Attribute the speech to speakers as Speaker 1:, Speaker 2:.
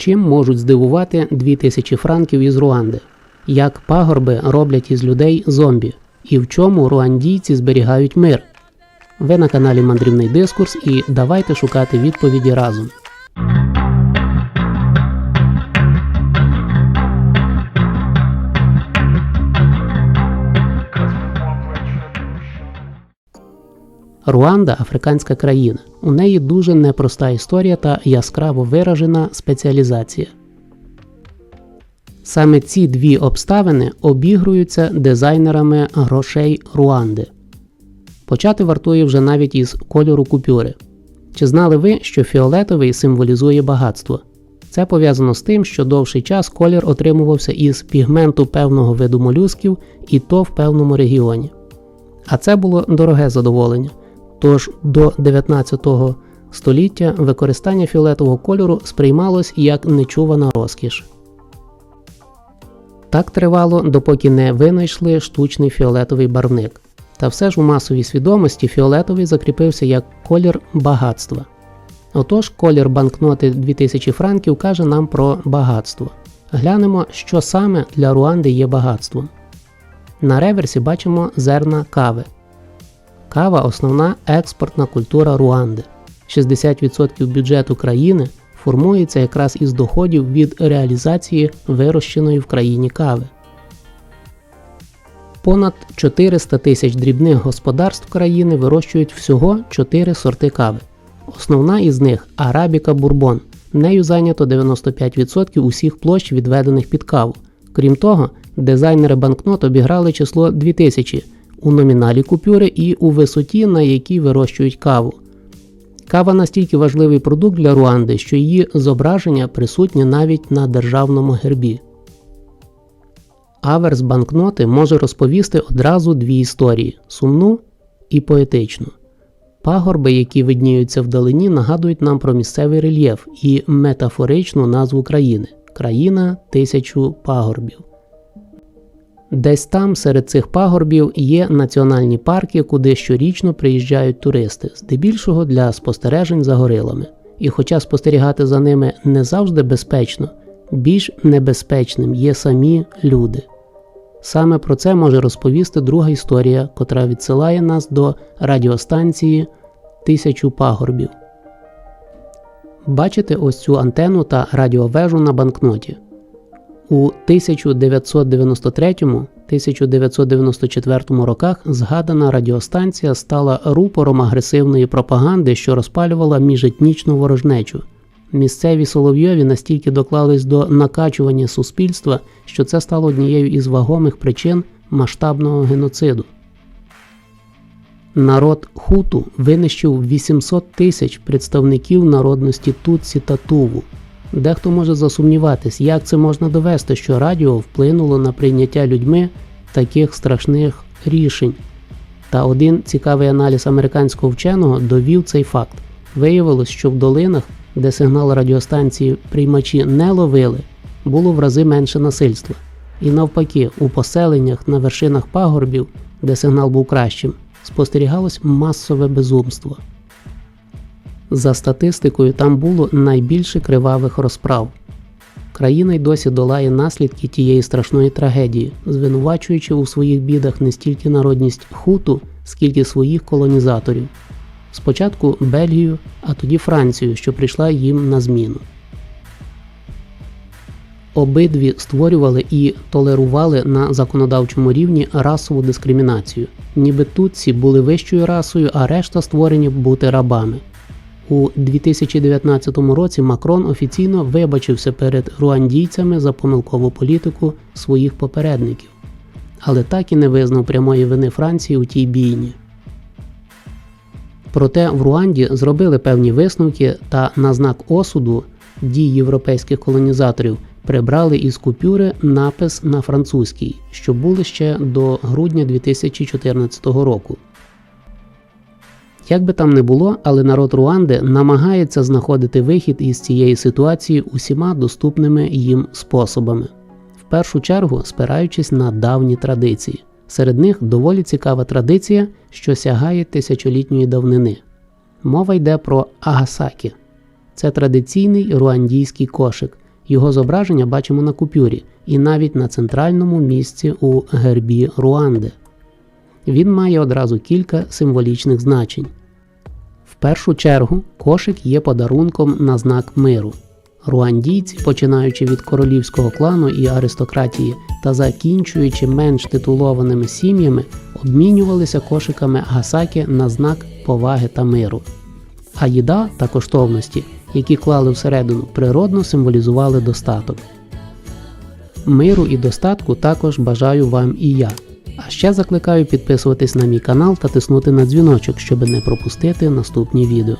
Speaker 1: Чим можуть здивувати 2000 франків із Руанди? Як пагорби роблять із людей зомбі? І в чому руандійці зберігають мир? Ви на каналі Мандрівний Дискурс і давайте шукати відповіді разом. Руанда африканська країна. У неї дуже непроста історія та яскраво виражена спеціалізація. Саме ці дві обставини обігруються дизайнерами грошей Руанди. Почати вартує вже навіть із кольору купюри. Чи знали ви, що фіолетовий символізує багатство? Це пов'язано з тим, що довший час колір отримувався із пігменту певного виду молюсків і то в певному регіоні. А це було дороге задоволення. Тож до 19 століття використання фіолетового кольору сприймалось як нечувана розкіш. Так тривало, допоки не винайшли штучний фіолетовий барвник. Та все ж у масовій свідомості фіолетовий закріпився як колір багатства. Отож, колір банкноти 2000 франків каже нам про багатство. Глянемо, що саме для Руанди є багатством. На реверсі бачимо зерна кави. Кава основна експортна культура Руанди. 60% бюджету країни формується якраз із доходів від реалізації вирощеної в країні кави. Понад 400 тисяч дрібних господарств країни вирощують всього 4 сорти кави. Основна із них арабіка бурбон. Нею зайнято 95% усіх площ, відведених під каву. Крім того, дизайнери банкнот обіграли число 2000 у номіналі купюри і у висоті, на якій вирощують каву. Кава настільки важливий продукт для Руанди, що її зображення присутнє навіть на державному гербі. Аверс банкноти може розповісти одразу дві історії сумну і поетичну. Пагорби, які видніються вдалині, нагадують нам про місцевий рельєф і метафоричну назву країни країна тисячу пагорбів. Десь там, серед цих пагорбів, є національні парки, куди щорічно приїжджають туристи, здебільшого для спостережень за горилами. І хоча спостерігати за ними не завжди безпечно, більш небезпечним є самі люди. Саме про це може розповісти друга історія, котра відсилає нас до радіостанції Тисячу пагорбів. Бачите ось цю антенну та радіовежу на банкноті. У 1993-1994 роках згадана радіостанція стала рупором агресивної пропаганди, що розпалювала міжетнічну ворожнечу. Місцеві Соловйові настільки доклались до накачування суспільства, що це стало однією із вагомих причин масштабного геноциду. Народ Хуту винищив 800 тисяч представників народності Тутсі та Туву. Дехто може засумніватись, як це можна довести, що радіо вплинуло на прийняття людьми таких страшних рішень. Та один цікавий аналіз американського вченого довів цей факт. Виявилось, що в долинах, де сигнал радіостанції приймачі не ловили, було в рази менше насильства. І навпаки, у поселеннях на вершинах пагорбів, де сигнал був кращим, спостерігалось масове безумство. За статистикою, там було найбільше кривавих розправ. Країна й досі долає наслідки тієї страшної трагедії, звинувачуючи у своїх бідах не стільки народність хуту, скільки своїх колонізаторів. Спочатку Бельгію, а тоді Францію, що прийшла їм на зміну. Обидві створювали і толерували на законодавчому рівні расову дискримінацію, ніби тутці були вищою расою, а решта створені бути рабами. У 2019 році Макрон офіційно вибачився перед руандійцями за помилкову політику своїх попередників, але так і не визнав прямої вини Франції у тій бійні. Проте в Руанді зробили певні висновки та на знак осуду дій європейських колонізаторів прибрали із купюри напис на французькій, що були ще до грудня 2014 року. Як би там не було, але народ Руанди намагається знаходити вихід із цієї ситуації усіма доступними їм способами, в першу чергу спираючись на давні традиції. Серед них доволі цікава традиція, що сягає тисячолітньої давнини. Мова йде про агасакі. Це традиційний руандійський кошик, Його зображення бачимо на купюрі і навіть на центральному місці у гербі Руанди. Він має одразу кілька символічних значень. Першу чергу кошик є подарунком на знак миру. Руандійці, починаючи від королівського клану і аристократії та закінчуючи менш титулованими сім'ями, обмінювалися кошиками гасаки на знак поваги та миру. А їда та коштовності, які клали всередину, природно символізували достаток. Миру і достатку також бажаю вам і я. А ще закликаю підписуватись на мій канал та тиснути на дзвіночок, щоб не пропустити наступні відео.